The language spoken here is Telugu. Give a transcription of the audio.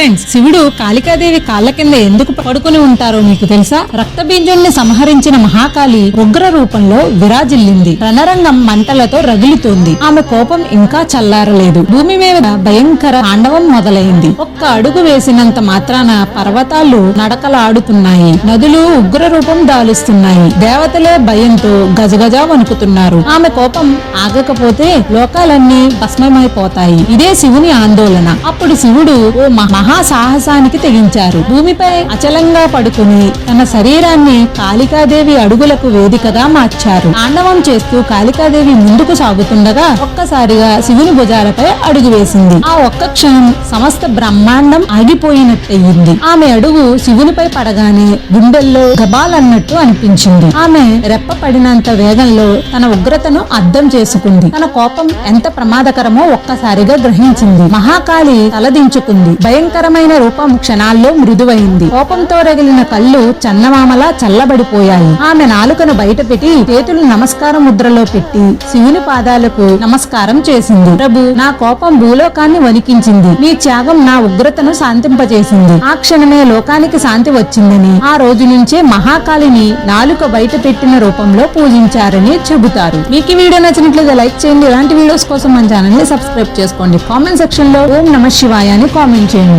ఫ్రెండ్స్ శివుడు కాళికాదేవి కాళ్ళ కింద ఎందుకు పడుకుని ఉంటారో మీకు తెలుసా? రక్తబీజుణ్ణి సంహరించిన మహాకాళి ఉగ్ర రూపంలో విరాజిల్లింది. రణరంగం మంటలతో రగులుతోంది. ఆమె కోపం ఇంకా చల్లారలేదు. భూమి మీద భయంకర తాండవం మొదలైంది. ఒక్క అడుగు వేసినంత మాత్రాన పర్వతాలు నడకలాడుతున్నాయి. నదులు ఉగ్ర రూపం దాలుస్తున్నాయి. దేవతలే భయంతో గజగజ వణుకుతున్నారు. ఆమె కోపం ఆగకపోతే లోకాలన్నీ భస్మమైపోతాయి. ఇదే శివుని ఆందోళన. అప్పుడు శివుడు ఓ మహా మహాసాహసానికి తెగించారు. భూమిపై అచలంగా పడుకుని తన శరీరాన్ని కాళికాదేవి అడుగులకు వేదికగా మార్చారు. ఆండవం చేస్తూ కాళికాదేవి ముందుకు సాగుతుండగా ఒక్కసారిగా శివుని భుజాలపై అడుగు వేసింది. ఆ ఒక్క క్షణం సమస్త బ్రహ్మాండం ఆగిపోయినట్టయింది. ఆమె అడుగు శివునిపై పడగానే గుండెల్లో గబాలన్నట్టు అనిపించింది. ఆమె రెప్ప పడినంత వేగంలో తన ఉగ్రతను అర్థం చేసుకుంది. తన కోపం ఎంత ప్రమాదకరమో ఒక్కసారిగా గ్రహించింది. మహాకాళి తలదించుకుంది. భయంకరమైన రూపం క్షణాల్లో మృదువైంది. కోపంతో రగిలిన కళ్ళు చందమామలా చల్లబడిపోయాయి. ఆమె నాలుకను బయటపెట్టి చేతులు నమస్కార ముద్రలో పెట్టి శివుని పాదాలకు నమస్కారం చేసింది. ప్రభు నా కోపం భూలోకాన్ని వణికించింది. మీ త్యాగం నా ఉగ్రతను శాంతింపజేసింది. ఆ క్షణమే లోకానికి శాంతి వచ్చిందని ఆ రోజు నుంచే మహాకాళిని నాలుక బయట పెట్టిన రూపంలో పూజించారని చెబుతారు. మీకు ఈ వీడియో నచ్చినట్లయితే లైక్ చేయండి. ఇలాంటి వీడియోస్ కోసం మన ఛానల్ని సబ్స్క్రైబ్ చేసుకోండి. కామెంట్ సెక్షన్లో ఓం నమ శివాయ అని కామెంట్ చేయండి.